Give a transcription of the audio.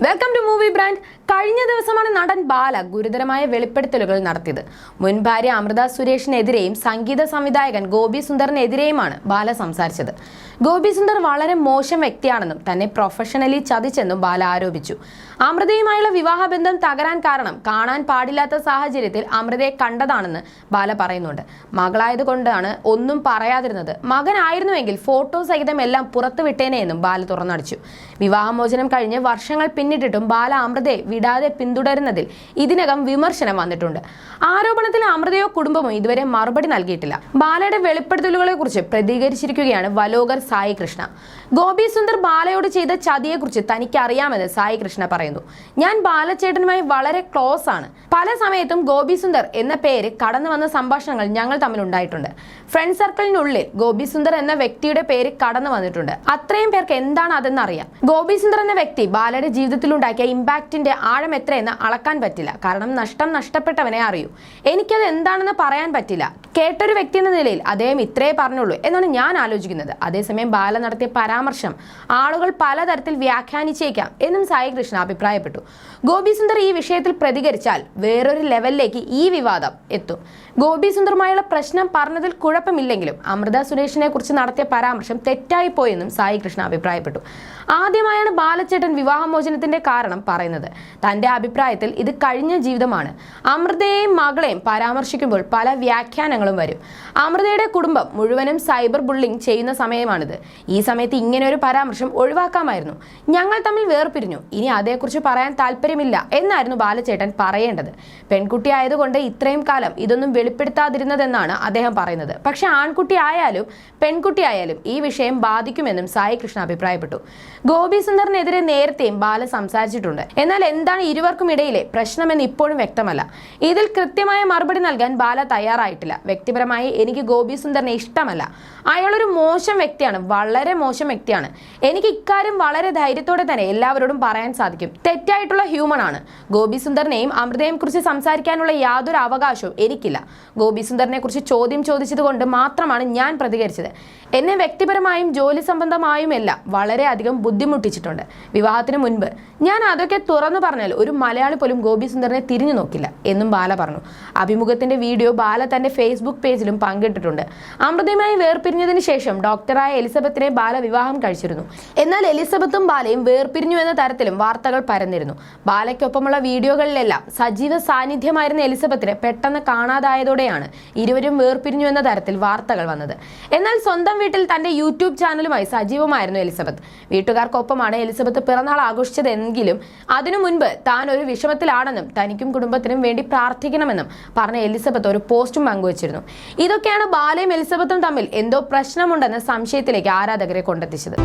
Welcome to movie brand കഴിഞ്ഞ ദിവസമാണ് നടൻ ബാല ഗുരുതരമായ വെളിപ്പെടുത്തലുകൾ നടത്തിയത്. മുൻ ഭാര്യ അമൃത സുരേഷിനെതിരെയും സംഗീത സംവിധായകൻ ഗോപി സുന്ദറിനെതിരെയുമാണ് ബാല സംസാരിച്ചത്. ഗോപി സുന്ദർ വളരെ മോശം വ്യക്തിയാണെന്നും തന്നെ പ്രൊഫഷണലി ചതിച്ചെന്നും ബാല ആരോപിച്ചു. അമൃതയുമായുള്ള വിവാഹബന്ധം തകരാൻ കാരണം കാണാൻ പാടില്ലാത്ത സാഹചര്യത്തിൽ അമൃതയെ കണ്ടതാണെന്ന് ബാല പറയുന്നുണ്ട്. മകളായതുകൊണ്ടാണ് ഒന്നും പറയാതിരുന്നത്. മകനായിരുന്നുവെങ്കിൽ ഫോട്ടോ സഹിതം എല്ലാം പുറത്തുവിട്ടേനെ എന്നും ബാല തുറന്നടിച്ചു. വിവാഹമോചനം കഴിഞ്ഞ് വർഷങ്ങൾ പിന്നിട്ടിട്ടും ബാല അമൃതയെ വിടാതെ പിന്തുടരുന്നതിൽ ഇതിനകം വിമർശനം വന്നിട്ടുണ്ട്. ആരോപണത്തിൽ അമൃതയോ കുടുംബമോ ഇതുവരെ മറുപടി നൽകിയിട്ടില്ല. ബാലയുടെ വെളിപ്പെടുത്തലുകളെ കുറിച്ച് പ്രതികരിച്ചിരിക്കുകയാണ് വലോകർ സായി കൃഷ്ണ. ഗോപി സുന്ദർ ബാലയോട് ചെയ്ത ചതിയെക്കുറിച്ച് തനിക്ക് അറിയാമെന്ന് സായി കൃഷ്ണ പറയുന്നു. ഞാൻ ബാലച്ചേട്ടനുമായി വളരെ ക്ലോസ് ആണ്. പല സമയത്തും ഗോപി സുന്ദർ എന്ന പേര് കടന്നു വന്ന സംഭാഷണങ്ങൾ ഞങ്ങൾ തമ്മിൽ ഉണ്ടായിട്ടുണ്ട്. ഫ്രണ്ട് സർക്കിളിനുള്ളിൽ ഗോപി സുന്ദർ എന്ന വ്യക്തിയുടെ പേര് കടന്നു വന്നിട്ടുണ്ട്. അത്രയും പേർക്ക് എന്താണ് അതെന്ന് അറിയാം ഗോപി സുന്ദർ എന്ന വ്യക്തി ബാലയുടെ ജീവിതത്തിൽ ഉണ്ടാക്കിയ ഇമ്പാക്റ്റിന്റെ ആഴം എത്രയെന്ന് അളക്കാൻ പറ്റില്ല. കാരണം നഷ്ടം നഷ്ടപ്പെട്ടവനെ അറിയൂ. എനിക്കത് എന്താണെന്ന് പറയാൻ പറ്റില്ല. കേട്ടൊരു വ്യക്തി എന്ന നിലയിൽ അദ്ദേഹം ഇത്രേ പറഞ്ഞുള്ളൂ എന്നാണ് ഞാൻ ആലോചിക്കുന്നത്. അതേസമയം ബാല നടത്തിയ പരാമർശം ആളുകൾ പലതരത്തിൽ വ്യാഖ്യാനിച്ചേക്കാം എന്നും സായി കൃഷ്ണ അഭിപ്രായപ്പെട്ടു. ഗോപി സുന്ദർ ഈ വിഷയത്തിൽ പ്രതികരിച്ചാൽ വേറൊരു ലെവലിലേക്ക് ഈ വിവാദം എത്തും. ഗോപി സുന്ദറുമായുള്ള പ്രശ്നം പറഞ്ഞതിൽ കുഴപ്പമില്ലെങ്കിലും അമൃത സുരേഷിനെ കുറിച്ച് നടത്തിയ പരാമർശം തെറ്റായി പോയെന്നും സായി കൃഷ്ണ അഭിപ്രായപ്പെട്ടു. ആദ്യമായാണ് ബാലച്ചേട്ടൻ വിവാഹമോചനത്തിന്റെ കാരണം പറയുന്നത്. തന്റെ അഭിപ്രായത്തിൽ ഇത് കഴിഞ്ഞ ജീവിതമാണ്. അമൃതയെയും മകളെയും പരാമർശിക്കുമ്പോൾ പല വ്യാഖ്യാനങ്ങളും വരും. അമൃതയുടെ കുടുംബം മുഴുവനും സൈബർ ബുള്ളിംഗ് ചെയ്യുന്ന സമയമാണിത് ഈ സമയത്ത് ഇങ്ങനെ ഒരു പരാമർശം ഒഴിവാക്കാമായിരുന്നു. ഞങ്ങൾ തമ്മിൽ വേർപിരിഞ്ഞു. ഇനി അതേക്കുറിച്ച് പറയാൻ താല്പര്യമില്ല എന്നായിരുന്നു ബാലചേട്ടൻ പറയേണ്ടത്. പെൺകുട്ടി ആയതുകൊണ്ട് ഇത്രയും കാലം ഇതൊന്നും വെളിപ്പെടുത്താതിരുന്നതെന്നാണ് അദ്ദേഹം പറയുന്നത്. പക്ഷെ ആൺകുട്ടി ആയാലും പെൺകുട്ടി ആയാലും ഈ വിഷയം ബാധിക്കുമെന്നും സായി കൃഷ്ണ അഭിപ്രായപ്പെട്ടു. ഗോപി സുന്ദറിനെതിരെ നേരത്തെയും ബാല സംസാരിച്ചിട്ടുണ്ട്. എന്നാൽ എന്താണ് ഇരുവർക്കും ഇടയിലെ പ്രശ്നമെന്ന് ഇപ്പോഴും വ്യക്തമല്ല. ഇതിൽ കൃത്യമായ മറുപടി നൽകാൻ ബാല തയ്യാറായിട്ടില്ല. വ്യക്തിപരമായി എനിക്ക് ഗോപി സുന്ദറിനെ ഇഷ്ടമല്ല. അയാളൊരു മോശം വ്യക്തിയാണ്. വളരെ മോശം വ്യക്തിയാണ്. എനിക്ക് ഇക്കാര്യം വളരെ ധൈര്യത്തോടെ തന്നെ എല്ലാവരോടും പറയാൻ സാധിക്കും. തെറ്റായിട്ടുള്ള ഹ്യൂമൺ ആണ്. ഗോപി സുന്ദറിനെയും അമൃതയെയും കുറിച്ച് സംസാരിക്കാനുള്ള യാതൊരു അവകാശവും എനിക്കില്ല. ഗോപി സുന്ദറിനെ കുറിച്ച് ചോദ്യം ചോദിച്ചതുകൊണ്ട് മാത്രമാണ് ഞാൻ പ്രതികരിച്ചത്. എന്നെ വ്യക്തിപരമായും ജോലി സംബന്ധമായും എല്ലാം വളരെയധികം ബുദ്ധിമുട്ടിച്ചിട്ടുണ്ട്. വിവാഹത്തിന് മുൻപ് ഞാൻ അതൊക്കെ തുറന്നു പറഞ്ഞാൽ ഒരു മലയാളി പോലും ഗോപി സുന്ദറിനെ തിരിഞ്ഞു നോക്കില്ല എന്നും ബാല പറഞ്ഞു. അഭിമുഖത്തിന്റെ വീഡിയോ ബാല തന്റെ ഫേസ്ബുക്ക് പേജിലും പങ്കിട്ടിട്ടുണ്ട്. അമൃതയുമായി വേർപിരിഞ്ഞതിന് ശേഷം ഡോക്ടറായ എലിസബത്തിനെ ബാല വിവാഹം കഴിച്ചിരുന്നു. എന്നാൽ എലിസബത്തും ബാലയും വേർപിരിഞ്ഞു എന്ന തരത്തിലും വാർത്തകൾ പരന്നിരുന്നു. ബാലയ്ക്കൊപ്പമുള്ള വീഡിയോകളിലെല്ലാം സജീവ സാന്നിധ്യമായിരുന്ന എലിസബത്തിനെ പെട്ടെന്ന് കാണാതായതോടെയാണ് ഇരുവരും വേർപിരിഞ്ഞു എന്ന തരത്തിൽ വാർത്തകൾ വന്നത്. എന്നാൽ സ്വന്തം വീട്ടിൽ തന്റെ യൂട്യൂബ് ചാനലുമായി സജീവമായിരുന്നു എലിസബത്ത്. വീട്ടുകാർക്കൊപ്പമാണ് എലിസബത്ത് പിറന്നാൾ ആഘോഷിച്ചതെങ്കിലും അതിനു മുൻപ് താൻ ഒരു വിഷമത്തിലാണെന്നും തനിക്കും കുടുംബത്തിനും വേണ്ടി പ്രാർത്ഥിക്കണമെന്നും പറഞ്ഞ എലിസബത്ത് ഒരു പോസ്റ്റും പങ്കുവച്ചിരുന്നു. ഇതൊക്കെയാണ് ബാലയും എലിസബത്തും തമ്മിൽ എന്തോ പ്രശ്നമുണ്ടെന്ന സംശയത്തിലേക്ക് ആരാധകരെ കൊണ്ടെത്തിച്ചത്?